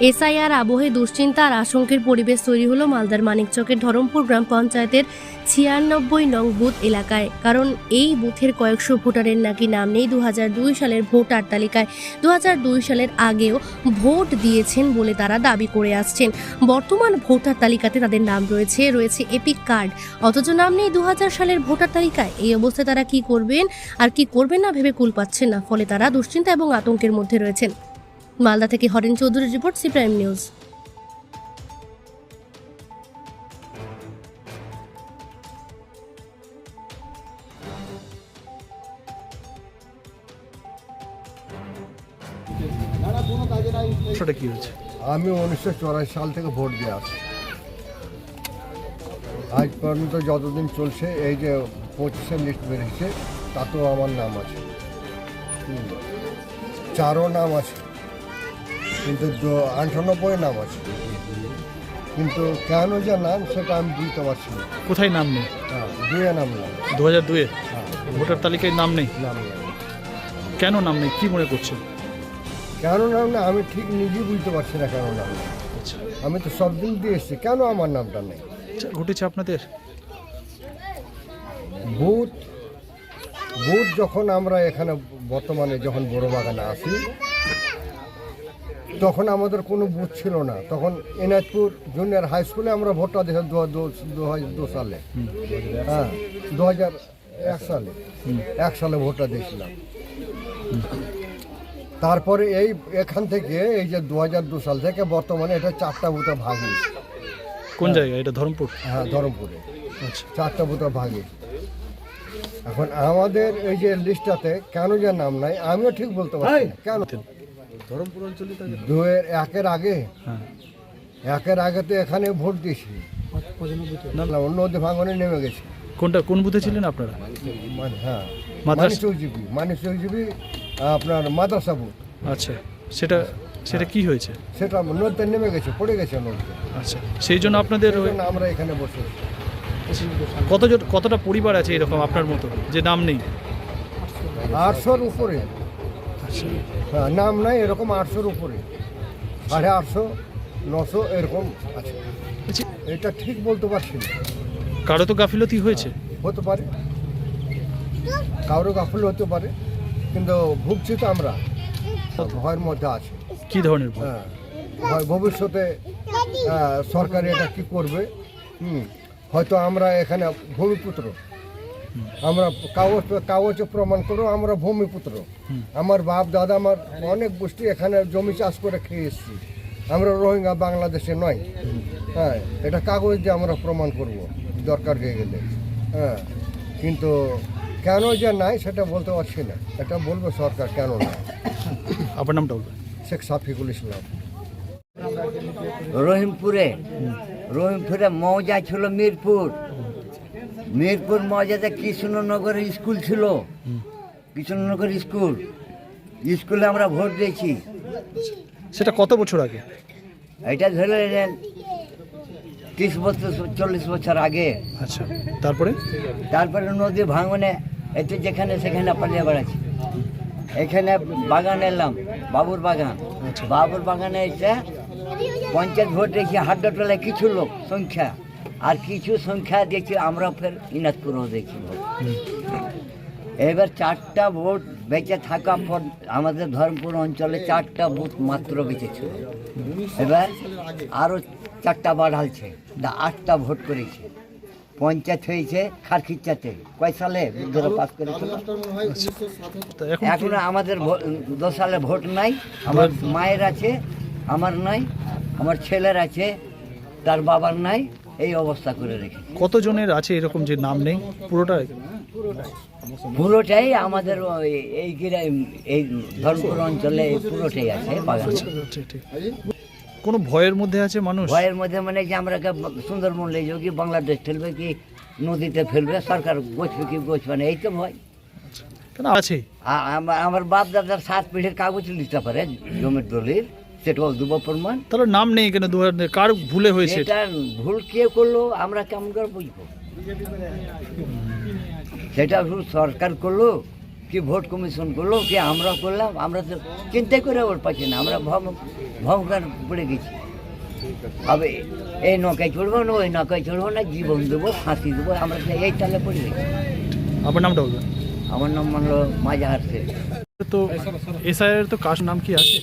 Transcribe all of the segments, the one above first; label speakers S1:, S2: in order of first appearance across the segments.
S1: SIR আবহে দুশ্চিন্তা আর আশঙ্কের পরিবেশ তৈরি হলো মালদার মানিকচকের ধরমপুর গ্রাম পঞ্চায়েতের ছিয়ানব্বই নং বুথ এলাকায়। কারণ এই বুথের কয়েকশো ভোটারের নাকি নাম নেই দু হাজার দুই সালের ভোটার তালিকায়। দু হাজার দুই সালের আগেও ভোট দিয়েছেন বলে তারা দাবি করে আসছেন। বর্তমান ভোটার তালিকাতে তাদের নাম রয়েছে রয়েছে এপিক কার্ড। অথচ নাম নেই দু হাজার সালের ভোটার তালিকায়। এই অবস্থায় তারা কি করবেন আর কি করবেন না ভেবে কুল পাচ্ছেন না। ফলে তারা দুশ্চিন্তা এবং আতঙ্কের মধ্যে রয়েছেন। মালদা থেকে হরেন চৌধুরীর রিপোর্ট সি প্রাইম নিউজ।
S2: কি
S3: আমি উনিশশো চুরাশি সাল থেকে ভোট দিয়ে আসি। আজ পর্যন্ত যতদিন চলছে, এই যে পঁচিশে লিস্ট বেরিয়েছে, তাতেও আমার নাম আছে। চারও নাম আছে। কিন্তু আটানব্বই নাম আছে। কিন্তু কেন যে নাম সেটা আমি বুঝতে পারছি না।
S2: কোথায় নাম নেই?
S3: দুয়ে নাম নাম
S2: দু হাজার দুয়ে
S3: হ্যাঁ
S2: ভোটার তালিকায় নাম নেই?
S3: নাম নাম
S2: কেন নাম নেই? কী মনে করছেন?
S3: কেন নাম না আমি ঠিক নিজেই বুঝতে পারছি না কেন নাম
S2: আচ্ছা।
S3: আমি তো সব দিন দিয়ে এসেছি। কেন আমার নামটা নেই?
S2: আচ্ছা, ঘটেছে আপনাদের?
S3: বুথ বুথ যখন আমরা এখানে বর্তমানে যখন বড় বাগানে আসি তখন আমাদের কোনো বুথ ছিল না। তখন এনাজপুর জুনিয়র হাই স্কুলে আমরা ভোটটা দিয়েছিলাম দু হাজার দু সালে। হ্যাঁ দু হাজার এক সালে। এক সালে ভোটটা দিয়েছিলাম। তারপরে এই এখান থেকে এই যে দু হাজার দু সাল থেকে বর্তমানে এটা চারটা বুথে ভাগ হয়েছে।
S2: কোন জায়গায়? এটা ধরমপুর?
S3: হ্যাঁ ধরমপুরে।
S2: আচ্ছা।
S3: চারটা বুথে ভাগে এখন আমাদের এই যে লিস্টটাতে কেন যে নাম নাই আমিও ঠিক বলতে পারছি দুয়ের একের আগে?
S2: হ্যাঁ।
S3: একের আগে তো এখানে ভোট দিয়েছি। না না, নদী ভাঙনে নেমে গেছি।
S2: কোনটা কোন বুথে ছিলেন আপনারা?
S3: মানে হ্যাঁ।
S2: মাদ্রাস-
S3: মানিক চৌজিবি মানিক চৌজিবি আপনার মাদ্রাসা বুথ।
S2: আচ্ছা সেটা সেটা কি হয়েছে?
S3: সেটা নদীতে নেমে গেছে পড়ে গেছে নদীতে।
S2: আচ্ছা সেই জন্য আপনাদের
S3: আমরা এখানে বসে
S2: কতজন কতটা পরিবার আছে এরকম আপনার মতো যে নাম নেই?
S3: আটশোর উপরে। হ্যাঁ নাম নাই এরকম আটশোর উপরে। সাড়ে আটশো নশো এরকম আছে।
S2: আচ্ছা,
S3: এটা ঠিক বলতে পারছি না।
S2: কারও তো গাফিলতি হয়েছে?
S3: হতে পারে। কারও গাফল হতে পারে কিন্তু ভুগছি তো আমরা। ভয়ের মধ্যে আছে।
S2: কি ধরনের ভয়?
S3: হ্যাঁ ভয় ভবিষ্যতে আহ, সরকার এটা কি করবে? হুম হয়তো আমরা এখানে ভূমিপুত্র। আমরা কাগজ কাগজে প্রমাণ করো আমরা ভূমিপুত্র। আমার বাপ দাদা আমার অনেক গোষ্ঠী এখানে জমি চাষ করে খেয়ে এসেছি। আমরা রোহিঙ্গা বাংলাদেশে নয়। হ্যাঁ এটা কাগজ দিয়ে আমরা প্রমাণ করব দরকার হয়ে গেলে। হ্যাঁ কিন্তু কেন যে নাই সেটা বলতে পারছি না। এটা বলব সরকার কেন না
S2: আপনার নামটা বলবেন?
S3: শেখ সাফিকুল ইসলাম।
S4: রহিমপুরে রহিমপুরে মৌজা ছিল মিরপুর। মিরপুর মৌজাতে কৃষ্ণনগর স্কুল ছিল। কৃষ্ণনগর স্কুল। স্কুলে আমরা ভোট দিয়েছি।
S2: সেটা কত বছর আগে?
S4: এটা ধরে নেন তিরিশ বছর চল্লিশ বছর আগে।
S2: আচ্ছা তারপরে?
S4: তারপরে নদী ভাঙনে এতে যেখানে সেখানে পালিয়ে বেড়াচ্ছি। এখানে বাগান এলাম বাবুর বাগান। বাবুর বাগানে এসে পঞ্চায়েত ভোট দিয়েছি হাড্ডাটোলায় কিছু লোক সংখ্যা। আর কিছু সংখ্যা দিয়েছি আমরা ফের ইনাজপুরও দেখি এবার চারটা ভোট বেঁচে থাকা পর আমাদের ধর্মপুর অঞ্চলে চারটা ভোট মাত্র বেঁচে ছিল। এবার আরও চারটা বাড়ালছে আটটা ভোট করেছে। পঞ্চায়েত হয়েছে খারখিচ্চাতে। কয় সালে পাস করেছিল?
S2: এখন
S4: আমাদের দশ সালে ভোট নাই আমার মায়ের আছে আমার নাই আমার ছেলের আছে তার বাবার নাই। এই অবস্থা করে রেখে
S2: কতজনের আছে এরকম যে নাম নেই? পুরোটাই
S4: পুরোটাই আমাদের এই এই ধর্মপুর অঞ্চলে পুরোটাই আছে বাগান
S2: ঠিক ঠিক। কোনো ভয়ের মধ্যে আছে মানুষ?
S4: ভয়ের মধ্যে মানে যে আমরা সুন্দরবন লে যাব কি বাংলাদেশ ফেলবে কি নদীতে ফেলবে সরকার গোছবে কি গোছবে না এই তো ভয়।
S2: কেন আছে?
S4: আমার বাপ দাদার সাত পিঠের কাগজ লিখতে পারে জমির দলিল। সেটাও দেব প্রমাণ।
S2: তাহলে নাম নেই কেন দু হাজার কার ভুলে হয়েছে এটা?
S4: ভুল কে করল আমরা কেমন করে বুঝব? সেটা ভুল সরকার করল কি ভোট কমিশন করল কি আমরা করলাম আমরা তো চিন্তা করে ওর পাচ্ছি না আমরা ভম ভমকার পড়ে গেছি। হবে এই নৌকায় চড়বো না ওই নৌকায় চড়বো না জীবন দেবো ফাঁসি দেবো আমরা এই তালে পড়ে গেছি।
S2: আপনার নামটা বলবেন?
S4: আমার নাম মানলো মাজাহার শেখ।
S2: তো এসআইয়ের তো কার নাম কি আছে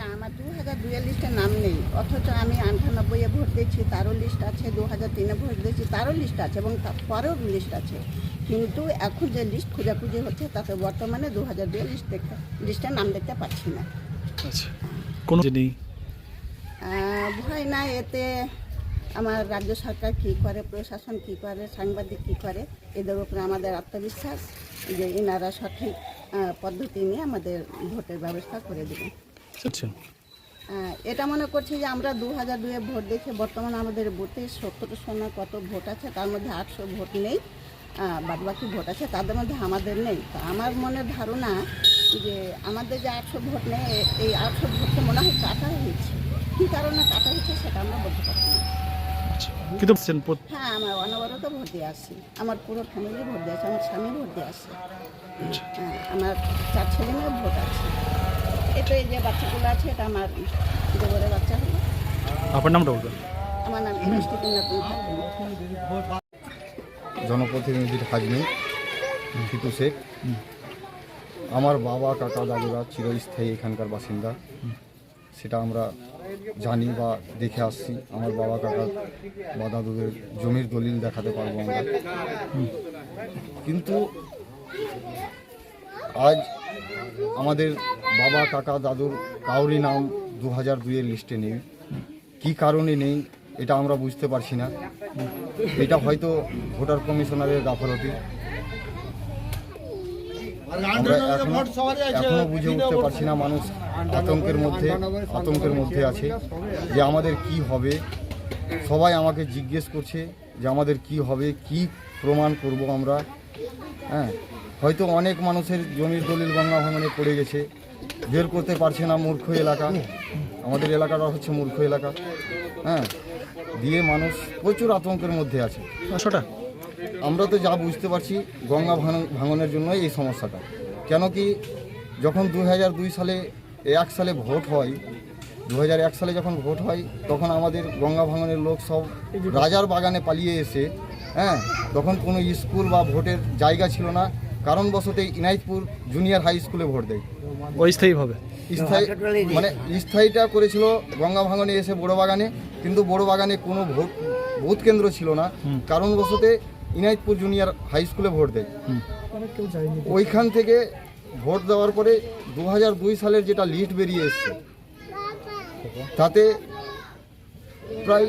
S5: না আমার দু হাজার দুইয়ের লিস্টে নাম নেই। অথচ আমি আটানব্বইয়ে ভোট দিয়েছি তারও লিস্ট আছে দু হাজার তিনে ভোট দিয়েছি তারও লিস্ট আছে এবং তারপরেও লিস্ট আছে। কিন্তু এখন যে লিস্ট খোঁজাখুঁজি হচ্ছে তাতে বর্তমানে দু হাজার দুইয়ের লিস্ট দেখতে লিস্টে নাম দেখতে পাচ্ছি না।
S2: আচ্ছা। কোনো নেই?
S5: ভয় না এতে। আমার রাজ্য সরকার কী করে প্রশাসন কী করে সাংবাদিক কী করে এদের উপরে আমাদের আত্মবিশ্বাস যে এনারা সঠিক পদ্ধতি নিয়ে আমাদের ভোটের ব্যবস্থা করে দেবেন
S2: আচ্ছা।
S5: এটা মনে করছি যে আমরা দু হাজার দুয়ে ভোট দেখে বর্তমানে আমাদের বুথে সত্তরশো না কত ভোট আছে তার মধ্যে আটশো ভোট নেই বাদ বাকি ভোট আছে তাদের মধ্যে আমাদের নেই। তো আমার মনের ধারণা যে আমাদের যে আটশো ভোট নেই এই আটশো ভোটকে মনে হয় কাটা হয়েছে। কী কারণে কাটা হয়েছে সেটা আমরা বলতে পারছি না।
S2: আচ্ছা কিন্তু
S5: হ্যাঁ আমার অনবরত ভোট দিয়ে আসছি আমার পুরো ফ্যামিলি ভোট দিয়ে আছে আমার স্বামী ভোট দিয়ে আসছে হ্যাঁ আমার চার ছেলে মেয়ে ভোট আছে। এটা এই যে বাচ্চাগুলো আছে এটা আমার দেবরের বাচ্চা হলো।
S2: আপনার নামটা বলবেন?
S5: আমার নাম
S6: জনপ্রতিনিধির হাজমি শেখ। আমার বাবা কাকা দাদুরা চিরস্থায়ী এখানকার বাসিন্দা। সেটা আমরা জানি বা দেখে আসছি। আমার বাবা কাকা বা দাদুদের জমির দলিল দেখাতে পারব আমরা। কিন্তু আজ আমাদের বাবা, কাকা, দাদুর কাউরি নাম দু হাজার দুইয়ের লিস্টে নেই। কী কারণে নেই, এটা আমরা বুঝতে পারছি না। এটা হয়তো ভোটার কমিশনারের গাফলতি। এখনও বুঝে উঠতে পারছি না মানুষ আতঙ্কের মধ্যে আতঙ্কের মধ্যে আছে যে আমাদের কি হবে। সবাই আমাকে জিজ্ঞেস করছে যে আমাদের কি হবে, কি প্রমাণ করব আমরা? হ্যাঁ? হয়তো অনেক মানুষের জমির দলিল গঙ্গা ভাঙনে পড়ে গেছে। বের করতে পারছে না মূর্খ এলাকা। আমাদের এলাকাটা হচ্ছে মূর্খ এলাকা। হ্যাঁ দিয়ে মানুষ প্রচুর আতঙ্কের মধ্যে আছে।
S2: পাঁচশোটা
S6: আমরা তো যা বুঝতে পারছি গঙ্গা ভাঙ- ভাঙনের জন্যই এই সমস্যাটা। কেন কি যখন দু দুই সালে এক সালে ভোট হয় দু এক সালে যখন ভোট হয় তখন আমাদের গঙ্গা ভাঙনের লোক সব রাজার বাগানে পালিয়ে এসে হ্যাঁ তখন কোনো স্কুল বা ভোটের জায়গা ছিল না। কারণবশত ইনাইতপুর জুনিয়র হাই স্কুলে ভোট দেয়।
S2: অস্থায়ীভাবে
S6: স্থায়ী মানে স্থায়ীটা করেছিল গঙ্গা ভাঙনে এসে বড় বাগানে কিন্তু বড় বাগানে কোনো ভোট ভোট কেন্দ্র ছিল না। কারণবশতে ইনাইতপুর জুনিয়র হাই স্কুলে ভোট দেয়। ওইখান থেকে ভোট দেওয়ার পরে দু দুই সালের যেটা লিস্ট বেরিয়ে এসছে তাতে প্রায়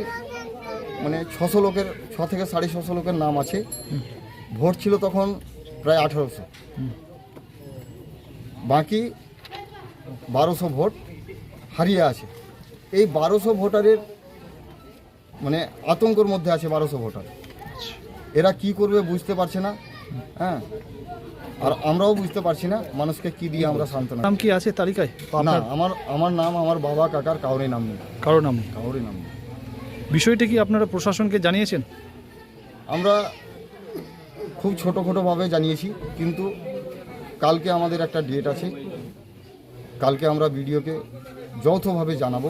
S6: মানে ছশো লোকের ছ থেকে সাড়ে ছশো লোকের নাম আছে। ভোট ছিল তখন প্রায় আঠারোশো। বাকি বারোশো ভোট হারিয়ে আছে। এই বারোশো ভোটারের মানে আতঙ্কর মধ্যে আছে বারোশো ভোটার। এরা কি করবে বুঝতে পারছে না হ্যাঁ? আর আমরাও বুঝতে পারছি না মানুষকে কি দিয়ে আমরা সান্ত্বনা
S2: নাম কি আছে তালিকায়?
S6: না আমার আমার নাম আমার বাবা কাকার কাউরে নাম নেই।
S2: কারোর নাম নেই।
S6: কাউরে নাম নেই।
S2: বিষয়টি কি আপনারা প্রশাসনকে জানিয়েছেন?
S6: আমরা খুব ছোটো খোটোভাবে জানিয়েছি কিন্তু কালকে আমাদের একটা ডেট আছে। কালকে আমরা ভিডিওকে যৌথভাবে জানাব।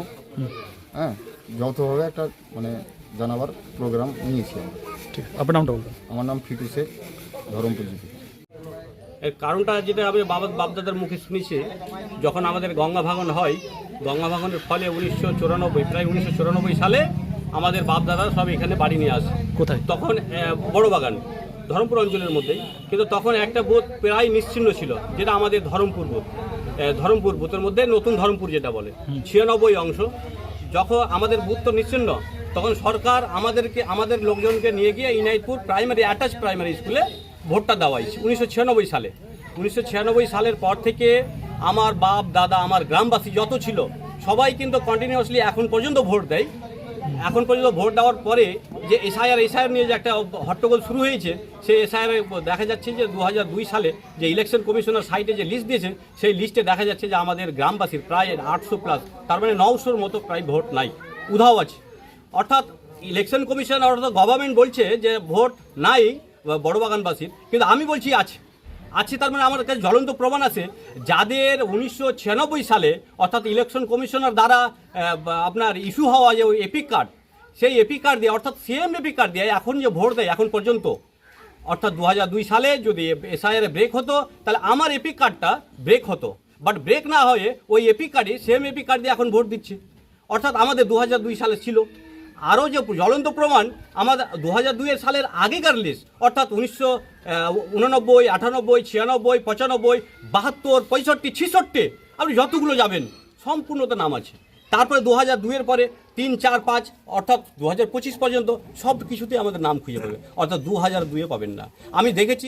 S6: হ্যাঁ যৌথভাবে একটা মানে জানাবার প্রোগ্রাম নিয়েছি আমরা।
S2: ঠিক আপনার নামটা বলবেন
S6: আমার নাম ফিটু শেখ ধরমপুর জিপি।
S7: এর কারণটা যেটা আমি বাবা বাপদাদার মুখে শুনেছি যখন আমাদের গঙ্গা ভাঙন হয় গঙ্গা ভাঙনের ফলে উনিশশো চুরানব্বই প্রায় উনিশশো চুরানব্বই সালে আমাদের বাপদাদা সব এখানে বাড়ি নিয়ে আসে।
S2: কোথায়?
S7: তখন বড় বাগান ধরমপুর অঞ্চলের মধ্যেই। কিন্তু তখন একটা বোধ প্রায় নিশ্চিন্ন ছিল যেটা আমাদের ধরমপুর আহ, ধরমপুর বুথের মধ্যে নতুন ধরমপুর যেটা বলে ছিয়ানব্বই অংশ। যখন আমাদের বুথ তো নিশ্চিন্ন তখন সরকার আমাদেরকে আমাদের লোকজনকে নিয়ে গিয়ে ইনাইতপুর প্রাইমারি অ্যাটাচ প্রাইমারি স্কুলে ভোটটা দেওয়াইছে উনিশশো ছিয়ানব্বই সালে। উনিশশো ছিয়ানব্বই সালের পর থেকে আমার বাপ দাদা আমার গ্রামবাসী যত ছিল সবাই কিন্তু কন্টিনিউয়াসলি এখন পর্যন্ত ভোট দেয়। এখন পর্যন্ত ভোট দেওয়ার পরে যে এসআইআর এসআইআর নিয়ে যে একটা হট্টগোল শুরু হয়েছে, সেই এসআইআর দেখা যাচ্ছে যে দু সালে যে ইলেকশন কমিশনার সাইটে যে লিস্ট দিয়েছে, সেই লিস্টে দেখা যাচ্ছে যে আমাদের গ্রামবাসীর প্রায় আটশো প্লাস তার মানে নশোর মতো প্রায় ভোট নাই, উধাও আছে। অর্থাৎ ইলেকশন কমিশন অর্থাৎ গভর্নমেন্ট বলছে যে ভোট নাই বড় বাগানবাসীর কিন্তু আমি বলছি আছে আছে, তার মানে আমার কাছে জ্বলন্ত প্রমাণ আছে, যাদের উনিশশো ছিয়ানব্বই সালে, অর্থাৎ ইলেকশন কমিশনার দ্বারা আপনার ইস্যু হওয়া যে ওই এপিক কার্ড সেই এপিক কার্ড দিয়ে, অর্থাৎ সেম এপিক কার্ড দিয়ে এখন যে ভোট দেয়, এখন পর্যন্ত, অর্থাৎ দু সালে যদি এসআইআর ব্রেক হতো, তাহলে আমার এপিক কার্ডটা ব্রেক হতো। বাট ব্রেক না হয়ে ওই এপিক কার্ডই সেম এপিক কার্ড দিয়ে এখন ভোট দিচ্ছে। অর্থাৎ আমাদের দু সালে ছিল। আরও যে জ্বলন্ত প্রমাণ আমাদের দু হাজার সালের আগেকার লিস্ট অর্থাৎ উনিশশো উননব্বই, আটানব্বই, ছিয়ানব্বই, পঁচানব্বই, বাহাত্তর, পঁয়ষট্টি, ছিষট্টি, আপনি যতগুলো যাবেন সম্পূর্ণ তো নাম আছে। তারপরে দু হাজার দুইয়ের পরে তিন, চার, পাঁচ, অর্থাৎ দু হাজার পঁচিশ পর্যন্ত সব কিছুতে আমাদের নাম খুঁজে পাবে। অর্থাৎ দু হাজার দুইয়ে পাবেন না। আমি দেখেছি